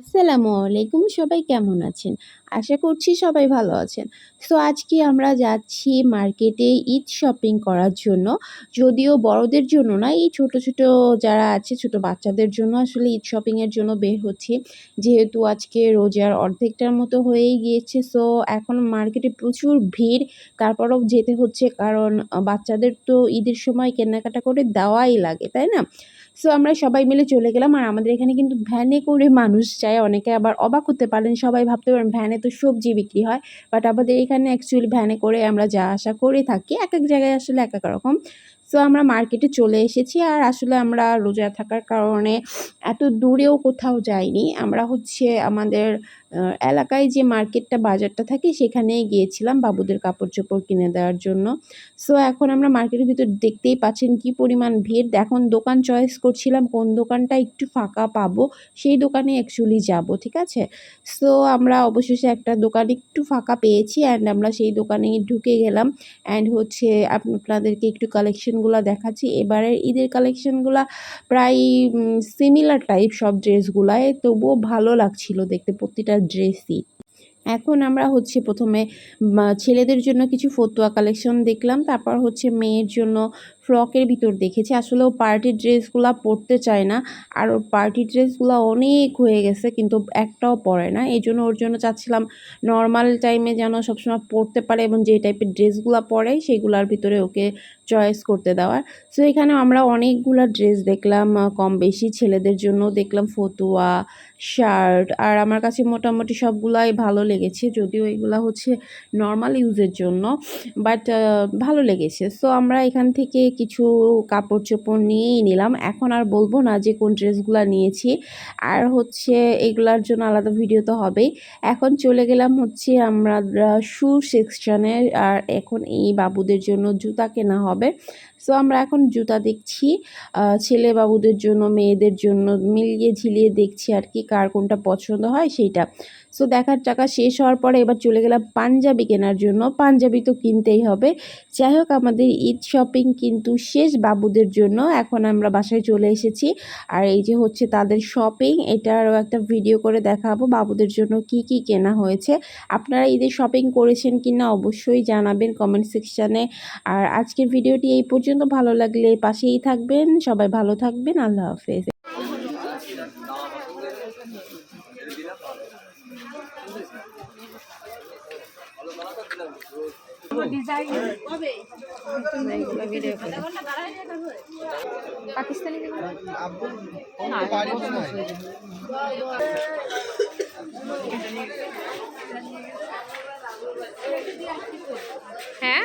আসসালামু আলাইকুম, সবাই কেমন আছেন? আশা করছি সবাই ভালো আছেন। সো আজকে আমরা যাচ্ছি মার্কেটে ঈদ শপিং করার জন্য। যদিও বড়দের জন্য না, এই ছোট ছোট যারা আছে, ছোট বাচ্চাদের জন্য আসলে ঈদ শপিংয়ের জন্য বের হচ্ছি। যেহেতু আজকে রোজার অর্ধেকটার মতো হয়েই গিয়েছে, সো এখন মার্কেটে প্রচুর ভিড়। তারপরেও যেতে হচ্ছে, কারণ বাচ্চাদের তো ঈদের সময় কেনাকাটা করে দেওয়াই লাগে, তাই না? সো আমরা সবাই মিলে চলে গেলাম, আর আমাদের এখানে কিন্তু ভ্যানে করে মানুষ যায় অনেকে আবার অবাক হতে পারেন, সবাই ভাবতে পারেন ভ্যানে তো সবজি বিক্রি হয়। বাট আমাদের এখানে অ্যাকচুয়ালি ভ্যানে করে আমরা যা আসা করে থাকি এক এক জায়গায় আসলে এক এক রকম। সো আমরা মার্কেটে চলে এসেছি আর আসলে আমরা রোজা থাকার কারণে এত দূরেও কোথাও যাইনি। আমরা হচ্ছে আমাদের এলাকায় যে মার্কেটটা বাজারটা থাকে সেখানেই গিয়েছিলাম বাবুদের কাপড় চোপড় কিনে দেওয়ার জন্য। সো এখন আমরা মার্কেটের ভিতর দেখতেই পাচ্ছেন কি পরিমাণ ভিড়। এখন দোকান চয়েস করছিলাম কোন দোকানটা একটু ফাঁকা পাবো, সেই দোকানে অ্যাকচুয়ালি যাব, ঠিক আছে? সো আমরা অবশেষে একটা দোকান একটু ফাঁকা পেয়েছি অ্যান্ড আমরা সেই দোকানে ঢুকে গেলাম। অ্যান্ড হচ্ছে আপনাদেরকে একটু কালেকশনগুলো দেখাচ্ছি। এবারের ঈদের কালেকশনগুলো প্রায় সিমিলার টাইপ সব ড্রেসগুলায় তবুও ভালো লাগছিল দেখতে প্রতিটা ড্রেসই এখন আমরা হচ্ছে প্রথমে ছেলেদের জন্য কিছু ফতুয়া কালেকশন দেখলাম। তারপর হচ্ছে মেয়ের জন্য ফ্রকের ভিতর দেখেছি। আসলে ও পার্টির ড্রেসগুলো পরতে চায় না। আর ওর পার্টি ড্রেসগুলো অনেক হয়ে গেছে, কিন্তু একটাও পরে না। এই জন্য ওর জন্য চাচ্ছিলাম নর্মাল টাইমে যেন সবসময় পরতে পারে এবং যে টাইপের ড্রেসগুলো পরে সেগুলোর ভিতরে ওকে চয়েস করতে দেওয়ার। সো এখানে আমরা অনেকগুলো ড্রেস দেখলাম কম বেশি ছেলেদের জন্য দেখলাম ফতুয়া শার্ট আর আমার কাছে মোটামুটি সবগুলাই ভালো লেগেছে। যদিও এগুলো হচ্ছে নর্মাল ইউজের জন্য বাট ভালো লেগেছে। সো আমরা এখান থেকে কিছু কাপড় চোপড় নিয়েই নিলাম। এখন আর বলব না যে কোন ড্রেসগুলো নিয়েছি। আর হচ্ছে এগুলার জন্য আলাদা ভিডিও তো হবেই। এখন চলে গেলাম হচ্ছে আমরা শু সেকশনে আর এখন এই বাবুদের জন্য জুতা কেনা হবে। সো আমরা এখন জুতা দেখছি। ছেলে বাবুদের জন্য, মেয়েদের জন্য মিলিয়ে ঝিলিয়ে দেখছি আর কি, কার কোনটা পছন্দ হয় সেইটা। সো দেখার টাকা শেষ হওয়ার পরে এবার চলে গেলাম পাঞ্জাবি কেনার জন্য। পাঞ্জাবি তো কিনতেই হবে। যাই হোক, আমাদের ঈদ শপিং কিন্তু শেষ বাবুদের জন্য এখন আমরা বাসায় চলে এসেছি। আর এই যে হচ্ছে তাদের শপিং এটারও একটা ভিডিও করে দেখাবো বাবুদের জন্য কি কি কেনা হয়েছে। আপনারা ঈদের শপিং করেছেন কি না অবশ্যই জানাবেন কমেন্ট সেকশানে আর আজকের ভিডিওটি এই পর্যন্ত। ভালো লাগলে পাশেই থাকবেন। সবাই ভালো থাকবেন। আল্লাহ হাফেজ। তোমরা এগুলো ভিডিও করো পাকিস্তানি হ্যাঁ